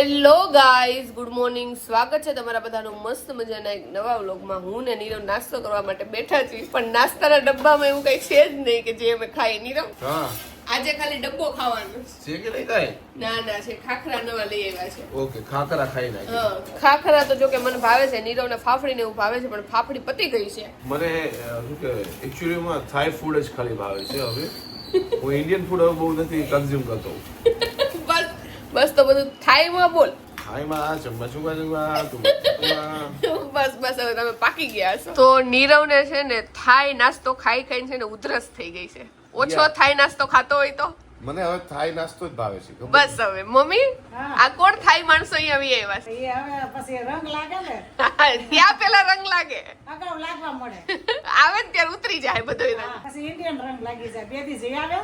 Hello guys good morning. સ્વાગત છે તમારા બધાનું મસ્ત મજાના એક નવા વ્લોગમાં. હું ને નીરવ નાસ્તો કરવા માટે બેઠા છીએ પણ નાસ્તાના ડબ્બામાં એવું કઈ છે જ નહીં કે જે અમે ખાઈ નીરવ આજે ખાલી ડબ્બો ખાવાનો છે. કે નહીં કાંઈ ના ના છે. ખાખરા નવા લઈ આવ્યા છે. ઓકે ખાખરા ખાઈ નાખી ખાખરા તો જો કે મને ભાવે છે. નીરવને ફાફડી ને એવું ભાવે છે પણ ફાફડી પતી ગઈ છે. મને શું કે એકચ્યુઅલીમાં થાઈ ફૂડ જ ખાલી ભાવે છે હવે. હું ઇન્ડિયન ફૂડ હવે બહુ નથી કન્ઝ્યુમ કરતો. બસ તો બધું થાઈમાં બોલ. થાઈમાં આ ચમચા ચુકા ચુકા તુમા બસ બસ હવે તમે પાકી ગયા છો. તો નીરવને છે ને થાય નાસ્તો ખાઈ ખાઈને છે ને ઉધરસ થઈ ગઈ છે. ઓછો થાય થાઈ નાસ્તો ખાતો હોય તો? મને હવે થાઈ નાસ્તો જ ભાવે છે બસ હવે. મમ્મી આ કોણ થાઈ માણસો અહીંયા આવી એ હવે પછી રંગ લાગે ને. ત્યાં પેલા રંગ લાગે. અગાઉ લાગવા મળે. આવે ને ત્યારે ઉતરી જાય બધો રંગ. પછી ઇન્ડિયન રંગ લાગી જાય. બેથી જઈ આવે.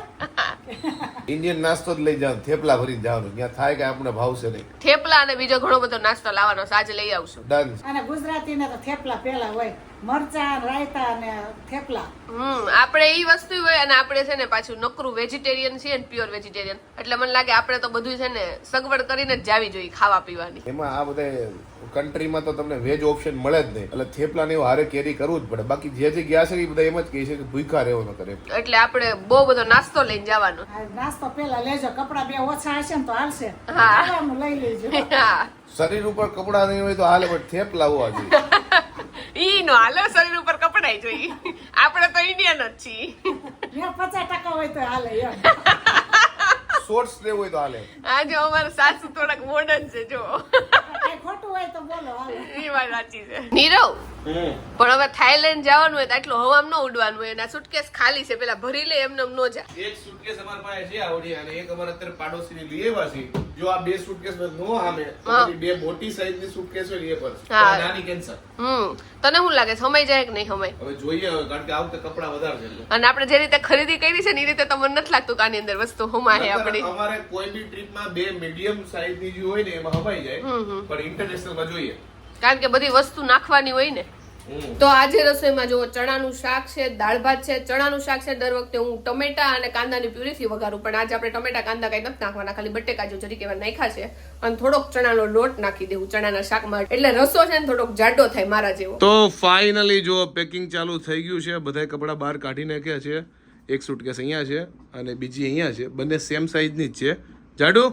ઇન્ડિયન નાસ્તો જ લઈ જવાનું થેપલા ભરી જવાનું. ત્યાં થાય કે આપણે ભાવશે નહીં. થેપલા અને બીજો ઘણો બધો નાસ્તો લાવવાનો છે. આજે લઈ આવશું. ડન અને ગુજરાતીને તો થેપલા પેલા હોય. મરચા રાયતા અને થેપલા. હમ આપણે એ વસ્તુ હોય અને આપણે છે ને પાછું નકરું વેજીટેરિયન છીએ ને પ્યોર વેજીટેરિયન એટલે મને લાગે આપણે તો બધું છે ને સગવડ કરીને જ જાવી જોઈએ ખાવા પીવાની. એમાં આ બધા કન્ટ્રીમાં તો તમને વેજ ઓપ્શન મળે જ નહીં. એટલે થેપલા ને એવું હારે કેરી કરવું જ પડે. બાકી જે જે ગયા છે એ બધા એમ જ કહે છે કે ભૂખા રહેવો ન કરે એટલે આપણે બહુ બધો નાસ્તો લઈને જવાનો. નાસ્તો પેલા લેજો. કપડા બે ઓછા હશે ને તો હાલશે. હા. લઈ લેજો. શરીર ઉપર કપડા નહીં હોય તો હાલે પણ થેપલા હોવા જોઈએ. ઈ નો હાલો શરીર ઉપર કપડાય જોઈએ આપણે તો ઇન્ડિયન જ છીએ. પચાસ ટકા હોય તો હાલે શોર્ટ્સ લેવું હોય તો હાલે. આજે જો અમારા સાસુ થોડાક મોડર્ન છે જો ખોટું હોય તો બોલો એ વાત સાચી છે. નીરવ પણ હવે થાઈલેન્ડ જવાનું હોય તો આટલું હવામ ન ઉડવાનું હોય અને સુટકેસ ખાલી છે પેલા ભરી લે એમને એમ ન જા. એક સુટકેસ અમારા પાસે છે આવડી અને એક અમારા અત્યારે પાડોશીની લઈ આવ્યા છે. જો આ બે સુટકેસ નો હામે તો હા. બે મોટી સાઈઝની સુટકેસ હોય એ પર. નાની કેન્સર હમ. તને શું લાગે સમય જાય કે નહીં સમય? હવે જોઈએ હવે કારણ કે આ વખતે કપડા વધારે છે અને આપણે જે રીતે ખરીદી કરી છે ને એ રીતે તમને નથી લાગતું કે આની અંદર વસ્તુ હમાય આપણી. અમારે કોઈ બી ટ્રીપમાં બે મીડિયમ સાઈઝની જે હોય ને એમાં હમાઈ જાય. પણ ઇન્ટરનેશનલમાં જોઈએ. કારણ કે બધી વસ્તુ નાખવાની હોય ને. તો આજે રસોઈમાં જો ચણાનું શાક છે દાળ ભાત છે ચણાનું શાક છે દર વખતે હું ટમેટા અને કાંદાની પ્યુરીથી વઘારું પણ આજે આપણે ટમેટા કાંદા કઈ નથી નાખવાના ખાલી બટેકા જો જરી કેવા નાખ્યા છે અને થોડોક ચણાનો લોટ નાખી દેવું ચણાના શાકમાં. એટલે રસો છે ને થોડોક જાડો થાય મારા જેવો. તો ફાઇનલી જો પેકિંગ ચાલુ થઈ ગયું છે. બધાય કપડાં બહાર કાઢી નાખ્યા છે. એક સુટકેસ અહીંયા છે અને બીજી અહીંયા છે. બંને સેમ સાઈઝની જ છે. જાડુ?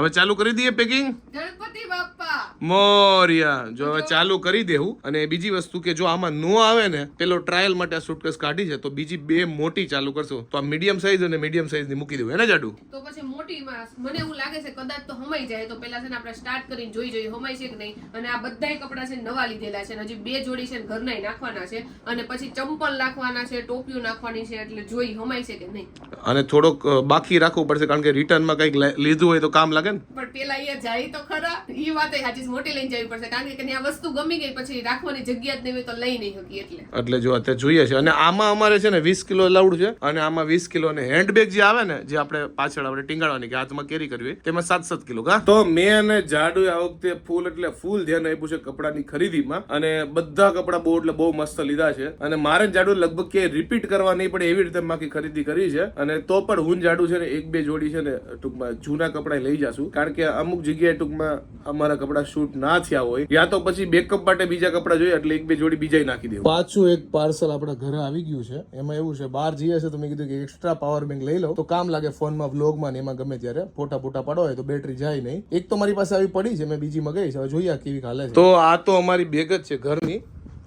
હવે ચાલુ કરી દઈએ પેકિંગ? ગણપતિ બાપા મોરિયા. જો હવે ચાલુ કરી દેવું. અને બીજી વસ્તુ કે જો આમાં નો આવે ને પેલો ટ્રાયલ માટે આ સુટકેસ કાઢી છે તો બીજી બે મોટી ચાલુ કરશો. તો આ મીડિયમ સાઈઝ અને મીડિયમ સાઈઝની મૂકી દેવું. એને ને તો પછી મોટી માં મને એવું લાગે છે કદાચ તો હમાઈ જાય. તો પેલા છે ને આપણે સ્ટાર્ટ કરીને જોઈ જોઈએ હમાય છે કે નહીં? અને આ બધાય કપડા છે નવા લીધેલા છે હજી બે જોડી છે ને ઘરના નાખવાના છે. અને પછી ચંપલ નાખવાના છે ટોપિયું નાખવાની છે એટલે જોઈ હમાય છે કે નહીં? અને થોડોક બાકી રાખવું પડશે કારણ કે રિટર્નમાં કંઈક લીધું હોય તો કામ લાગે ને? પણ પેલા એ જાય તો ખરા. એ વાત સાચી મોટી લઈને જવી પડશે. કારણ કે આ વસ્તુ ગમી ગઈ પછી રાખવાની જગ્યા જ નહીં હોય તો લઈ નહીં શકી એટલે. એટલે જો અત્યારે જોઈએ છે. અને આમાં અમારે છે ને વીસ કિલો લાવડ છે અને આમાં વીસ કિલો ને હેન્ડબેગ જે આવે ને જે આપણે પાછળ આપણે ટીંગાડવાની કે હાથમાં કેરી કરવી તેમાં સાત સાત કિલો કા? તો મેં અને જાડુ આ વખતે ફૂલ એટલે ફૂલ ધ્યાન આપ્યું છે કપડાની ખરીદીમાં. અને બધા કપડા બહુ એટલે બહુ મસ્ત લીધા છે. અને મારે જાડુ લગભગ કે રિપીટ કરવા નહીં પડે એવી રીતે બાકી ખરીદી કરી છે. અને તો પણ હું જાડુ છે ને એક બે જોડી છે ને ટૂંકમાં જૂના કપડા લઈ જાશું કારણ કે અમુક જગ્યાએ ટૂંકમાં અમારા કપડા શૂટ ના થયા હોય. યા તો પછી બેકઅપ માટે બીજા કપડા જોઈએ એટલે એક બે જોડી બીજા નાખી દેવું. પાછું એક પાર્સલ આપણા ઘરે આવી ગયું છે. એમાં એવું છે બહાર જઈએ છે તો મેં કીધું કે એક્સ્ટ્રા પાવર બેંક લઈ લો. તો કામ લાગે ફોનમાં વ્લોગમાં ને એમાં ગમે ત્યારે ફોટા ફોટા પાડો હોય તો બેટરી જાય નહીં. એક તો મારી પાસે આવી પડી છે મેં બીજી મગાવી છે. હવે જોઈએ કેવી હાલે છે. તો આ તો અમારી બેગ જ છે ઘરની.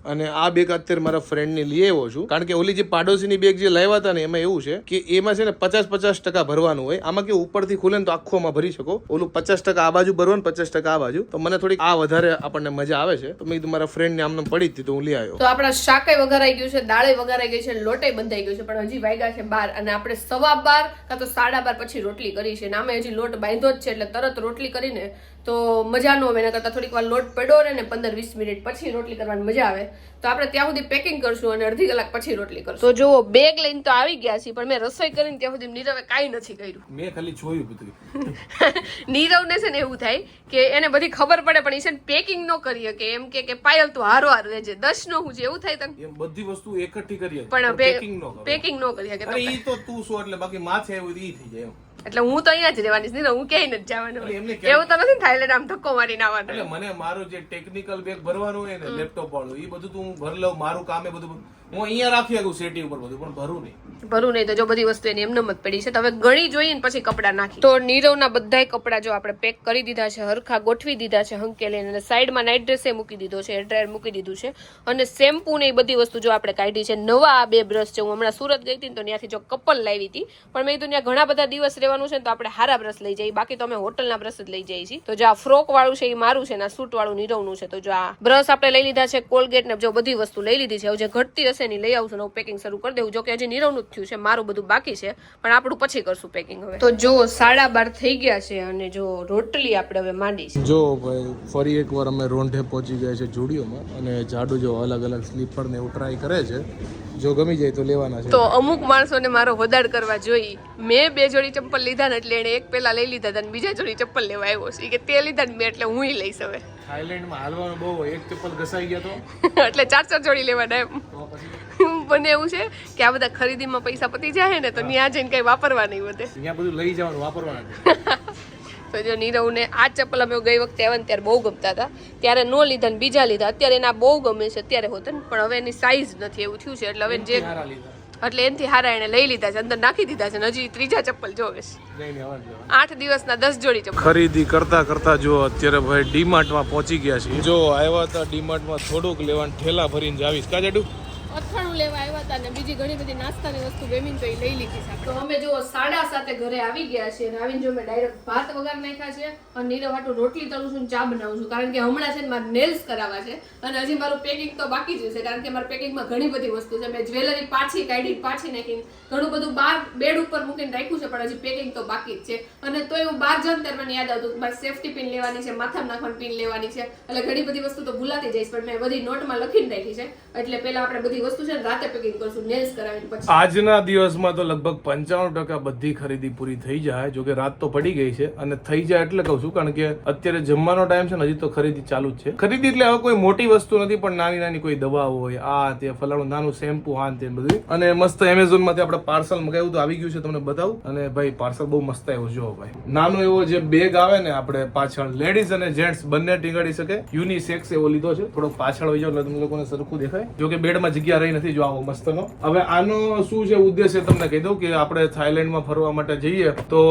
અને આ બેગ અત્યારે મારા ફ્રેન્ડની લઈ આવ્યો છું. કારણ કે ઓલી જે પાડોશીની બેગ જે લાવ્યા હતા ને, એમાં એવું છે કે એમાં છે ને પચાસ પચાસ ટકા ભરવાનું હોય. આમાં કે ઉપરથી ખુલે ને તો આખોમાં ભરી શકો. ઓલું પચાસ ટકા આ બાજુ ભરવાનું પચાસ ટકા આ બાજુ. તો મને થોડીક આ વધારે આપણને મજા આવે છે. તો મેં કીધું મારા ફ્રેન્ડને આમને પડી હતી તો હું લઈ આવ્યો. તો આપણા શાકે વઘારાઈ ગયું છે દાળે વઘારાઈ ગઈ છે લોટે બંધાઈ ગયું છે, પણ હજી વાગ્યા છે બાર અને આપણે સવા બાર કાં તો સાડા બાર પછી રોટલી કરી છે. અને આમે હજી લોટ બાંધ્યો જ છે, એટલે તરત રોટલી કરીને તો મજા ન આવે, એના કરતાં થોડીક વાર લોટ પડ્યો રહે ને પંદર વીસ મિનિટ પછી રોટલી કરવાની મજા આવે. તો આપણે ત્યાં સુધી પેકિંગ કરશું અને અડધી કલાક પછી રોટલી કરશું. તો જુઓ બેગ લઈને તો આવી ગયા છીએ પણ મેં રસોઈ કરીને ત્યાં સુધી નીરવે કાંઈ નથી કર્યું. મેં ખાલી જોયું બધું. નીરવને છે ને એવું થાય કે એને બધી ખબર પડે પણ એ છે ને પેકિંગ ન કરી શકે એમ કે કે પાયલ તો હારો હાર રહેજે દસ નો હું એવું થાય તને? એમ બધી વસ્તુ એકઠી કરીએ પણ પેકિંગ ન કરો પેકિંગ ન કરી શકે એ તો તું શું એટલે બાકી માથે એવું ઈ થઈ જાય એમ. એટલે હું તો અહીંયા જ રહેવાની છું હું ક્યાંય નથી જવાનું એટલે એવું તો નથી થાય થાઈલેન્ડ આમ ધક્કો મારીને આવવાનું એટલે મને મારું જે ટેકનિકલ બેગ ભરવાનું હોય ને લેપટોપ વાળું એ બધું તો હું લઉં મારું કામ એ બધું હું અહીંયા રાખી શકું સેટી ઉપર બધું, પણ ભરું નહીં. ભરું નહીં તો જો બધી વસ્તુ એની એમને જ પડી છે. તો હવે ગણી જોઈએ ને પછી કપડાં નાખી. તો નીરવના બધાય કપડાં જો આપણે પેક કરી દીધા છે, હરખા ગોઠવી દીધા છે હંકેલીને અને સાઈડમાં નાઇટ ડ્રેસે મૂકી દીધો છે હેર ડ્રાયર મૂકી દીધું છે. અને શેમ્પુ ને એ બધી વસ્તુ જો આપણે કાઢી છે, નવા આ બે બ્રશ છે. હું હમણાં સુરત ગઈ હતી તો ત્યાંથી જો કપલ લાવી હતી. પણ મેં કીધું ત્યાં ઘણા બધા દિવસ રહેવાનું છે ને તો આપણે હારા બ્રશ લઈ જઈએ. બાકી તો અમે હોટલના બ્રશ જ લઈ જઈએ છીએ. તો જો આ ફ્રોક વાળું છે એ મારું છે ને આ સૂટ વાળું નીરવનું છે. તો જો આ બ્રશ આપણે લઈ લીધા છે કોલગેટ ને જો બધી વસ્તુ લઈ લીધી છે. હવે જે ઘટતી હશે ને ઈ લઈ આવશું હું પેકિંગ શરૂ કરી દેવું. જો કે હજી નીરવનું જ થયું છે મારું બધું બાકી છે પણ આપણું પછી કરશું પેકિંગ હવે. તો જો સાડા બાર થઈ ગયા છે અને જો રોટલી આપણે હવે માંડી છે. જો ભાઈ ફરી એકવાર અમે રોંઢે પહોંચી ગયા છે જોડીઓમાં અને જાડુ જો અલગ અલગ સ્લીપર ને એવું ટ્રાય કરે છે. જો ગમી જાય તો લેવાના છે. તો અમુક માણસોને મારો વધાર કરવા જોઈ મેં બે જોડી ચપ્પલ લીધા ને એટલે એને એક પેલા લઈ લીધા હતા અને બીજા જોડી ચપ્પલ લેવા આવ્યો છે. કે તે લીધા ને મેં એટલે હું લઈશ હવે. થાઈલેન્ડમાં હાલવાનો બહુ એક ચપ્પલ ઘસાઈ ગયો તો. એટલે ચાર ચાર જોડી લેવાના એમ. બને એવું છે કે આ બધા ખરીદીમાં પૈસા પતી જાય ને તો ત્યાં જઈને કઈ વાપરવા નહીં વધે. ત્યાં બધું લઈ જવાનું વાપરવાના તો જો નીરવને આ ચપ્પલ અમે ગઈ વખતે આવ્યા ને ત્યારે બહુ ગમતા હતા. ત્યારે નો લીધા ને બીજા લીધા. અત્યારે એના બહુ ગમે છે અત્યારે હોત ને. પણ હવે એની સાઈઝ નથી એવું થયું છે. એટલે હવે જે લીધા? એટલે એનથી હારા એને લઈ લીધા છે અંદર નાખી દીધા છે હજી ત્રીજા ચપ્પલ જોવે છે. આઠ દિવસના દસ જોડી ચપ્પલ. ખરીદી કરતા કરતા જો અત્યારે ભાઈ ડીમાર્ટમાં પહોંચી ગયા છે. જો આવ્યા હતા ડીમાર્ટમાં થોડુંક લેવાનું ઠેલા ભરીને જાવીશ કા જાડુ? અથાણું લેવા આવ્યા હતા ને બીજી ઘણી બધી નાસ્તાની વસ્તુ બેમીન તો એ લઈ લીધી છે. તો અમે જો સાડા સાતે ઘરે આવી ગયા છે અને આવીને જો મેં ડાયરેક્ટ ભાત વગર નાખ્યા છે અને નીરવ હાટું રોટલી તળું છું ચા બનાવું છું. કારણ કે હમણાં છે ને મારે નેલ્સ કરાવવા છે અને હજી મારું પેકિંગ તો બાકી જ છે કારણ કે મારા પેકિંગમાં ઘણી બધી વસ્તુ છે. મેં જ્વેલરી પાછી કાઢી પાછી નાખીને ઘણું બધું બાર બેડ ઉપર મૂકીને રાખ્યું છે, પણ હજી પેકિંગ તો બાકી જ છે. અને તોય એવું બહાર જાઉં ત્યારે મને યાદ આવતું મારે સેફટી પિન લેવાની છે, માથામાં નાખવાની પિન લેવાની છે. એટલે ઘણી બધી વસ્તુ તો ભૂલાતી જઈશ, પણ મેં બધી નોટમાં લખીને રાખી છે. એટલે પહેલાં આપણે બધી આજના દિવસમાં તો લગભગ પંચાણું ટકા બધી ખરીદી પૂરી થઈ જાય, જો કે રાત તો પડી ગઈ છે અને થઈ જાય એટલે કહું છું, કારણ કે અત્યારે જમવાનો ટાઈમ છે ને હજી તો ખરીદી ચાલુ જ છે. ખરીદી એટલે હવે કોઈ મોટી વસ્તુ નથી, પણ નાની નાની કોઈ દવા હોય, આ તે ફલાણું નાનું શેમ્પુ, આ તે બધું. અને મસ્ત એમેઝોનમાંથી આપણે પાર્સલ મગાવ્યું તો આવી ગયું છે તમને બતાવું. અને ભાઈ, પાર્સલ બહુ મસ્ત આવ્યો જો ભાઈ. નાનો એવો જે બેગ આવે ને આપણે પાછળ લેડીઝ અને જેન્ટ્સ બંને ટીંગાડી શકે. યુનિસેક્સ એવો લીધો છે થોડો પાછળ હોય જાવ એટલે તમને લોકોને સરખું દેખાય. જો કે બેડમાં જગ્યા રહી નથી જો આવો મસ્તનો હવે આનો શું છે ઉદ્દેશ્ય તમને કહી દઉં કે આપણે થાઈલેન્ડમાં ફરવા માટે જઈએ, તો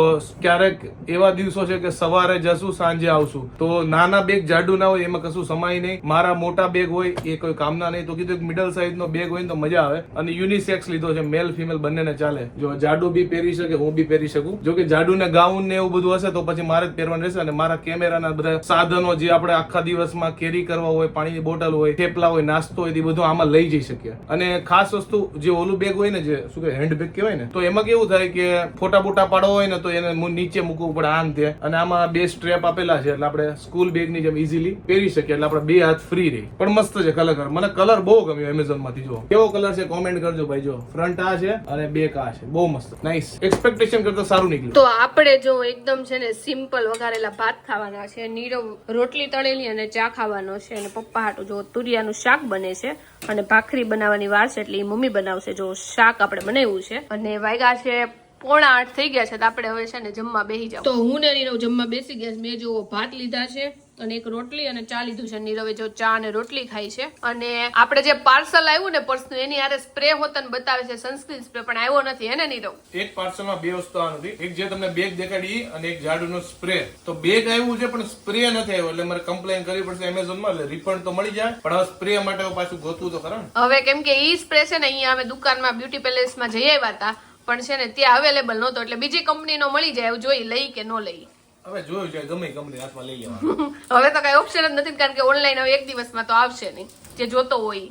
ક્યારેક એવા દિવસો છે કે સવારે જશું, સાંજે આવશું. તો નાના બેગ જાડું ના હોય, એમાં કશું સમાય નહીં. મારા મોટા બેગ હોય, એ કોઈ કામના નહીં. તો કીધું મિડલ સાઇઝનો બેગ હોય તો મજા આવે. અને યુનિસેક્સ લીધો છે મેલ ફિમેલ બંનેને ચાલે. જો જાડુ બી પહેરી શકે, હું બી પહેરી શકું. જો કે જાડુ ને ગાઉન ને એવું બધું હશે, તો પછી મારે જ પહેરવાનું રહેશે. અને મારા કેમેરાના બધા સાધનો જે આપણે આખા દિવસમાં કેરી કરવા હોય, પાણીની બોટલ હોય, થેપલા હોય, નાસ્તો હોય, એ બધું આમાં લઈ જઈ શકીએ. અને ખાસ વસ્તુ જે ઓલું બેગ હોય ને જે, શું કે હેન્ડ બેગ કહેવાય ને, તો એમાં કેવું થાય કે ફોટા બોટા પાડો હોય ને તો એને નીચે મૂકવું પડે આમ તે. અને આમાં બે સ્ટ્રેપ આપેલા છે, એટલે આપણે સ્કૂલ બેગની જેમ ઇઝીલી પહેરી શકીએ, એટલે આપણે બે હાથ ફ્રી રહી. પણ મસ્ત છે કલર મને કલર બહુ ગમ્યો એમેઝોનમાંથી, જો. કેવો કલર છે કોમેન્ટ કરજો ભાઈ, જો. ફ્રન્ટ આ છે અને બેક આ છે. બહુ મસ્ત. નાઇસ એક્સપેક્ટેશન કરતા સારું નીકળ્યું. તો આપણે જો એકદમ છે ને સિમ્પલ વઘારેલા ભાત ખાવાના છે, નીરવ રોટલી તળેલી અને ચા ખાવાનો છે, અને પપ્પા હાટું જો તુરિયાનું શાક બને છે, અને ભાખરી બનાવવાની વાર છે એટલે એ મમ્મી બનાવશે. જો શાક આપણે બનાવ્યું છે. અને વાગ્યા છે, પોણા આઠ થઈ ગયા છે. તો આપણે હવે છે ને જમવા બેસી જાવ તો હું ને એની જમવા બેસી ગયા મેં જો ભાત લીધા છે. અને એક રોટલી અને ચા લીધું છે. નીરવે જો ચા અને રોટલી ખાઈ છે. અને આપણે જે પાર્સલ આવ્યું ને પર્સનું એની હારે સ્પ્રે હોતન બતાવે છે સનસ્ક્રીન સ્પ્રે પણ આવ્યો નથી. હે ને નીરવ? એક પાર્સલમાં બે વસ્તુ આવી એક જે તમને બેગ દેખાડી અને એક જાડુનો સ્પ્રે તો બેગ આવ્યું છે પણ સ્પ્રે નથી આવ્યો. એટલે મારે કમ્પ્લેન કરવી પડશે એમેઝોનમાં એટલે રિફંડ તો મળી જાય. પણ હવે સ્પ્રે માટે પાછું ગોતવું તો ખરા હવે કેમ કે ઈ સ્પ્રે છે ને અહીંયા અમે દુકાનમાં બ્યુટી પેલેસમાં જઈ આવ્યા હતા. પણ છે ને ત્યાં અવેલેબલ નહોતો. એટલે બીજી કંપનીનો મળી જાય એવું જોઈ લઈ કે ન લઈ. હવે જોયું છે ગમે કંપની હાથમાં લઈ લેવાનું. હવે તો કઈ ઓપ્શન જ નથી કારણ કે ઓનલાઈન હવે એક દિવસમાં તો આવશે નહીં જે જોતો હોય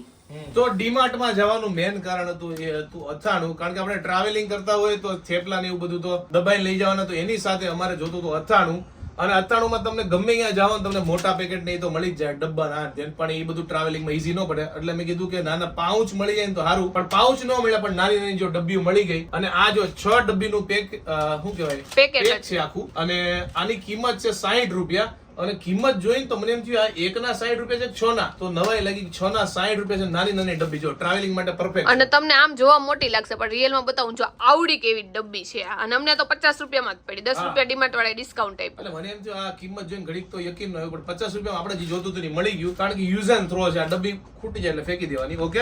તો તો ડીમાર્ટમાં જવાનું મેન કારણ હતું એ હતું અથાણું કારણ કે આપણે ટ્રાવેલિંગ કરતા હોય તો થેપલા ને એવું બધું તો દબાઈ લઈ જવાના તો એની સાથે અમારે જોતું હતું અથાણું. અને અથાણુંમાં તમને ગમે ત્યાં જાઓ તમને મોટા પેકેટ નહીં તો મળી જ જાય ડબ્બા ના ધ્યાન પણ એ બધું ટ્રાવેલિંગમાં ઈઝી ન પડે. એટલે મેં કીધું કે નાના પાઉચ મળી જાય ને તો સારું પણ પાઉચ ન મળ્યા પણ નાની નાની જો ડબ્બી મળી ગઈ. અને આ જો છ ડબ્બીનું પેક શું કહેવાય? Packet પેક છે આખું. અને આની કિંમત છે સાહીઠ રૂપિયા. અને કિંમત જોઈને તો મને એમ થયું આ એકના સાઈઠ રૂપિયા છે છ ના તો નવાઈ લાગી છ ના સાઠ રૂપિયા છે નાની નાની ડબ્બી. જો ટ્રાવેલિંગ માટે પરફેક્ટ અને તમને આમ જોવા મોટી લાગશે પણ રિયલમાં બતાવું જો આવડી કેવી ડબ્બી છે. અને અમને તો પચાસ રૂપિયામાં જ પડી. દસ રૂપિયા ડીમાર્ટ વાળા ડિસ્કાઉન્ટ આપ્યું. એટલે મને એમ થયું આ કિંમત જોઈને ઘડીક તો યકીન ન હોય પણ પચાસ રૂપિયા આપણે જે જોતું હતું મળી ગયું કારણ કે યુઝ એન્ડ થ્રો છે. આ ડબ્બી ખૂટી જાય એટલે ફેંકી દેવાની ઓકે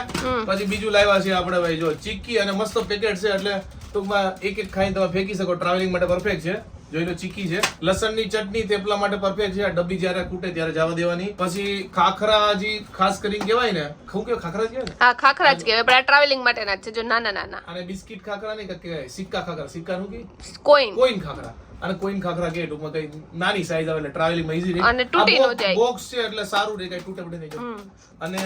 પછી બીજું લાવ્યા છે આપણે ભાઈ જો ચીક્કી અને મસ્ત પેકેટ છે એટલે ટૂંકમાં એક એક ખાઈને તમે ફેંકી શકો. ટ્રાવેલિંગ માટે પરફેક્ટ છે. જોઈ લો ચીકી છે. લસણની ચટણી થેપલા માટે પરફેક્ટ છે. આ ડબ્બી જ્યારે ખૂટે ત્યારે જવા દેવાની. પછી ખાખરા હજી ખાસ કરીને કહેવાય ને શું કે ખાખરા જ કહેવાય હા ખાખરા જ કહેવાય પણ આ ટ્રાવેલિંગ માટેના જ છે જો નાના નાના. અને બિસ્કિટ ખાખરા કે કહેવાય? સિક્કા ખાખરા. સિક્કાનું કે? કોઈન. કોઈન ખાખરા. અને કોઈન ખાખરા કે ટૂંકમાં કઈ નાની સાઈઝ આવે એટલે ટ્રાવેલિંગમાં ઈઝી અને તૂટી ન જાય. બોક્સ છે એટલે સારું રહે કઈ તૂટે પડે નહીં જો. અને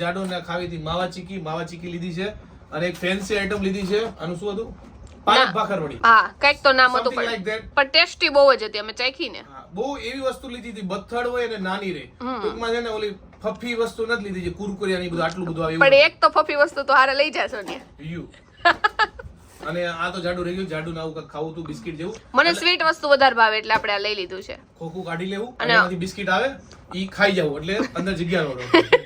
જાડો ને ખાવી હતી માવા ચીકી. માવા ચીકી લીધી છે. અને એક ફેન્સી આઈટમ લીધી છે. આનું શું હતું? પાલક ભાખરવડી હા કંઈક તો નામ હતું પણ. પણ ટેસ્ટી બહુ જ હતી અમે ચાખી ને બહુ એવી વસ્તુ લીધી હતી બથડ હોય અને નાની રે. ટૂંકમાં છે ને ઓલી ફફી વસ્તુ નથી લીધી જે કુરકુરિયાની બધું આટલું બધું આવે પણ એક તો ફફી વસ્તુ તો હારે લઈ જાશો ને. યુ. અને આ તો જાડુ રહી ગયું જાડુ આવું કંઈક ખાવું તું બિસ્કિટ જેવું. મને સ્વીટ વસ્તુ વધારે ભાવે એટલે આપણે આ લઈ લીધું છે. ખોખું કાઢી લેવું અને- બિસ્કિટ આવે ઈ ખાઈ જવું એટલે અંદર જગ્યા ન રહે.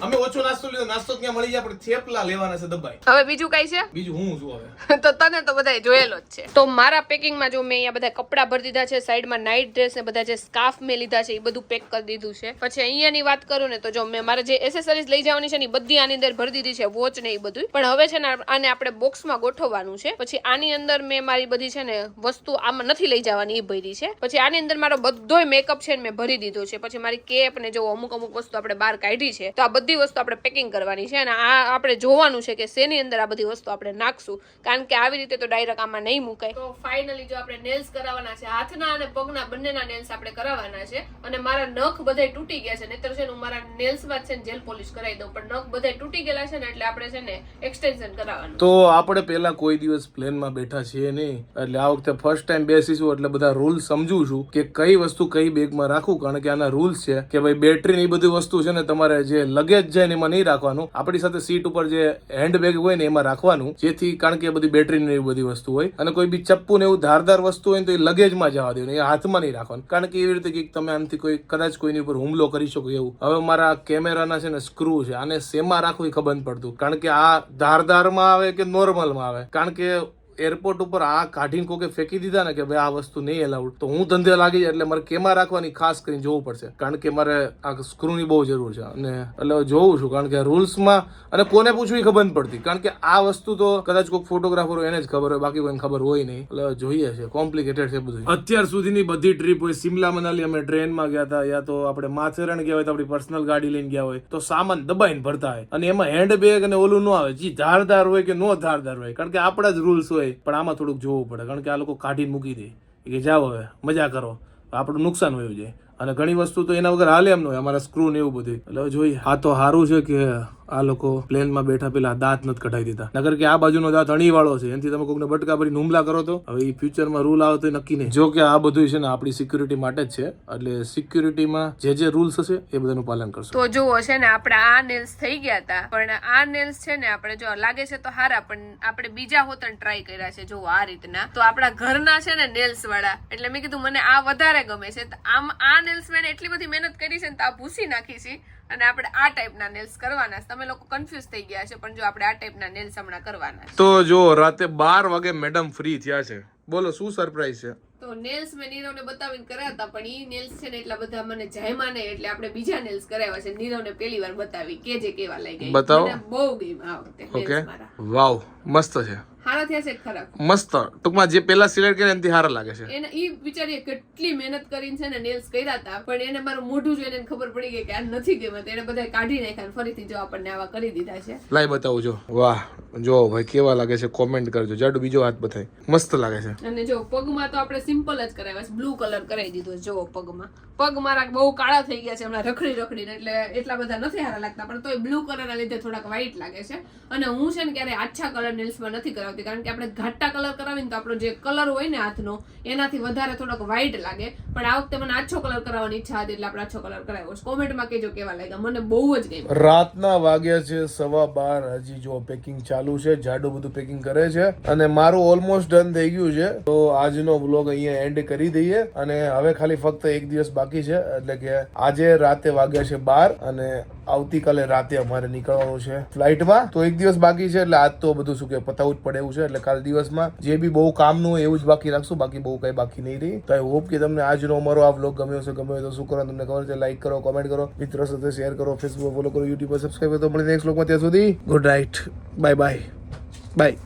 અમે ઓછો નાસ્તો લીધો નાસ્તો ત્યાં મળી જાય પણ થેપલા લેવાના છે દબાઈ. હવે બીજું કઈ છે? બીજું હું છું હવે. તો તને તો બધાય જોયેલો જ છે. તો મારા પેકિંગમાં જો મેં અહીંયા બધા કપડાં ભરી દીધા છે સાઈડમાં નાઇટ ડ્રેસ ને બધા જે સ્કાર્ફ મેં લીધા છે એ બધું પેક કરી દીધું છે. પછી અહીંયાની વાત કરું ને તો જો મેં મારે જે એસેસરીઝ લઈ જવાની છે ને બધી આની અંદર ભરી દીધી છે વોચ ને એ બધું પણ હવે છે ને આને આપણે બોક્સમાં ગોઠવવાનું છે. પછી આની અંદર મેં મારી બધી છે ને વસ્તુ આમાં નથી લઈ જવાની એ ભરી છે. પછી આની અંદર મારો બધોય મેકઅપ છે ને મેં ભરી દીધો છે. પછી મારી કેપ ને જો અમુક અમુક વસ્તુ આપણે બહાર કાઢી છે તો આ બધી વસ્તુ આપણે પેકિંગ કરવાની છે અને આ આપણે જોવાનું છે કે શેની અંદર આ બધી વસ્તુ આપણે નાખશું. કારણ કે આવી રીતે તો ડાયરેક્ટ આમાં નહીં મુકાય. તો ફાઇનલી જો આપણે નેલ્સ કરાવવાના છે હાથના અને પગના બંનેના નેલ્સ આપણે કરાવવાના છે અને મારા નખ બધાય તૂટી ગયા છે નહીતર છે ને હું મારા નેલ્સમાં જ છે ને જેલ પોલિશ કરાવી દઉં. પણ નખ બધાય તૂટી ગયેલા છે ને એટલે આપણે છે ને એક્સટેન્શન કરાવવાનું. તો આપણે પેલા કોઈ દિવસ પ્લેનમાં બેઠા છીએ નહીં. એટલે આ વખતે ફર્સ્ટ ટાઈમ બેસીશું એટલે બધા રૂલ સમજું છું કે કઈ વસ્તુ કઈ બેગમાં રાખવું કારણ કે આના રૂલ્સ છે કે ભાઈ બેટરી ની બધી વસ્તુ છે ને તમારે જે લગેજ જાય ને એમાં નહીં રાખવાનું. આપણી સાથે સીટ ઉપર જે હેન્ડબેગ હોય ને એમાં રાખવાનું, જેથી કારણ કે બધી બેટરી ને એવી બધી વસ્તુ હોય. અને કોઈ બી ચપ્પુ ને એવું ધારદાર વસ્તુ હોય તો એ લગેજમાં જવા દેવું એ હાથમાં નહીં રાખવાનું. કારણ કે એવી રીતે કંઈક તમે આમથી કોઈ કદાચ કોઈની ઉપર હુમલો કરી શકો એવું. હવે મારા કેમેરાના છે ને સ્ક્રૂ છે, આને શેમાં રાખવું એ ખબર પડતું. કારણ કે આ ધારદારમાં આવે કે નોર્મલમાં આવે? કારણ કે એરપોર્ટ ઉપર આ કાઢીને કોકે ફેંકી દીધા ને કે ભાઈ આ વસ્તુ નહીં એલાઉડ તો હું ધંધે લાગી જાય એટલે મારે કેમાં રાખવાની ખાસ કરીને જોવું પડશે. કારણ કે મારે આ સ્ક્રૂની બહુ જરૂર છે. અને એટલે જોઉં છું, કારણ કે રૂલ્સમાં અને કોને પૂછવી ખબર નથી પડતી. કારણ કે આ વસ્તુ તો કદાચ કોઈ ફોટોગ્રાફર એને જ ખબર હોય, બાકી કોઈને ખબર હોય નહીં. એટલે જોઈએ છે કોમ્પ્લિકેટેડ છે બધું. અત્યાર સુધીની બધી ટ્રીપ હોય સિમલા મનાલી અમે ટ્રેનમાં ગયા હતા, યા તો આપણે માથેરણ ગયા હોય, તો આપણી પર્સનલ ગાડી લઈને ગયા હોય, તો સામાન દબાઈને ભરતા હોય. અને એમાં હેન્ડ બેગ અને ઓલું ન આવે. જે ધારદાર હોય કે નો ધારદાર હોય. કારણ કે આપણા જ રૂલ્સ હોય. પણ આમાં થોડુંક જોવું પડે. કારણ કે આ લોકો કાઢીને મૂકી દે. કે, જાઓ હવે, મજા કરો. આપણું નુકસાન વયું જાય. અને ઘણી વસ્તુ તો એના વગર હાલે એમ ન હોય. અમારા સ્ક્રૂ ને એવું બધું. એટલે જોઈએ. આ તો સારું છે કે આ લોકો પ્લેનમાં બેઠા પેલા દાંત નથી કઢાઈ દીધા. નગર કે આ બાજુનો દાંત અણી વાળો છે. એનાથી તમે કોઈને બટકા ભરીને હુમલા કરો તો? હવે એ ફ્યુચરમાં રૂલ આવે તો નક્કી નહીં. જો કે આ બધું છે ને આપણી સિક્યુરિટી માટે જ છે. એટલે સિક્યુરિટીમાં જે જે રૂલ્સ હશે એ બધાનું પાલન કરશું. તો જુઓ છે ને આપણે આ નેલ્સ થઈ ગયા હતા પણ આ નેલ્સ છે ને આપણે જો લાગે છે તો હારા, પણ આપણે બીજા હોતન ટ્રાય કર્યા છે. જો આ રીતના. તો આપણા ઘરના છે ને નેલ્સ વાળા, એટલે મેં કીધું મને આ વધારે ગમે છે. આમ આ નેલ્સ મેં એટલી બધી મહેનત કરી છે ને તો આ ભૂસી નાખી છે. અને આપણે આ ટાઈપના નેલ્સ કરવાના તમે લોકો કન્ફ્યુઝ થઈ ગયા છે પણ જો આપણે આ ટાઈપના નેલ્સ હમણાં કરવાના તો જો રાતે બાર વાગે મેડમ ફ્રી થયા છે. બોલો શું સરપ્રાઈઝ છે? તો નેલ્સ મેં નીરવને બતાવીને કર્યા હતા પણ ઈ નેલ્સ છે ને એટલા બધા મને જાયમાં નહીં એટલે આપણે બીજા નેલ્સ કરાવ્યા છે. નીરવને પહેલી વાર બતાવી કે જે કેવા લાગી બતાવો. બહુ ગઈ આ વખતે ઓકે વાવ મસ્ત છે. હારા થયા છે ખરાબ. મસ્ત. ટૂંકમાં જે પેલા સિલેક્ટ કર્યા એનાથી સારા લાગે છે. એને ઈ બિચારીએ કેટલી મહેનત કરીને છે ને નેલ્સ કર્યા હતા પણ એને મારું મોઢું જોઈને એને ખબર પડી ગઈ કે આ નથી ગમે તો એને બધા કાઢી નાખ્યા ફરીથી જો આપણને આવા કરી દીધા છે. લાઈ બતાવું જો. વાહ. જો ભાઈ કેવા લાગે છે કોમેન્ટ કરજો. જાડુ બીજો હાથ બતાય મસ્ત લાગે છે. અને જો પગમાં તો આપણે સિમ્પલ જ કરાવ્યા છે. બ્લુ કલર કરાવી દીધો જો પગમાં. પગ મારા બહુ કાળા થઈ ગયા છે હમણાં રખડી રખડીને. એટલે એટલા બધા નથી હારા લાગતા પણ તોય બ્લુ કલરના લીધે થોડાક વ્હાઈટ લાગે છે. અને હું છે ને ક્યારે આછા કલર નેલ્સમાં નથી કરાવતી. આવતી કારણ કે આપણે ઘાટા કલર કરાવીને તો આપણો જે કલર હોય ને હાથનો, એનાથી વધારે થોડોક વ્હાઈટ લાગે. પણ આ વખતે મને આછો કલર કરાવવાની ઈચ્છા હતી એટલે આપણે આછો કલર કરાવ્યો. છે કોમેન્ટમાં કહેજો કેવા લાગ્યા. મને બહુ જ ગમ્યું. રાતના વાગ્યા છે, સવા બાર. હજી જો પેકિંગ ચાલુ છે. જાડું બધું પેકિંગ કરે છે. અને મારું ઓલમોસ્ટ ડન થઈ ગયું છે. તો આજનો વ્લોગ અહીંયા એન્ડ કરી દઈએ. અને હવે ખાલી ફક્ત એક દિવસ બાકી છે. એટલે કે આજે રાતે વાગ્યા છે બાર અને આવતીકાલે રાતે અમારે નીકળવાનું છે ફ્લાઇટમાં. તો એક દિવસ બાકી છે એટલે આજ તો બધું શું કે પતાવવું જ પડે એવું છે. એટલે કાલ દિવસમાં જે બી બહુ કામનું હોય એવું જ બાકી રાખશું. બાકી બહુ કઈ બાકી નહીં રહી. તો આઈ હોપ કે તમને આજનો અમારો આ વ્લોગ ગમ્યો હશે. ગમ્યો તો શું કરો, તમને ખબર છે લાઈક કરો કોમેન્ટ કરો, મિત્રો સાથે શેર કરો ફેસબુક ફોલો કરો યુટ્યુબ પર સબસ્ક્રાઈબ કરો. મળી નેક્સ્ટ વ્લોગમાં ત્યાં સુધી good night bye bye bye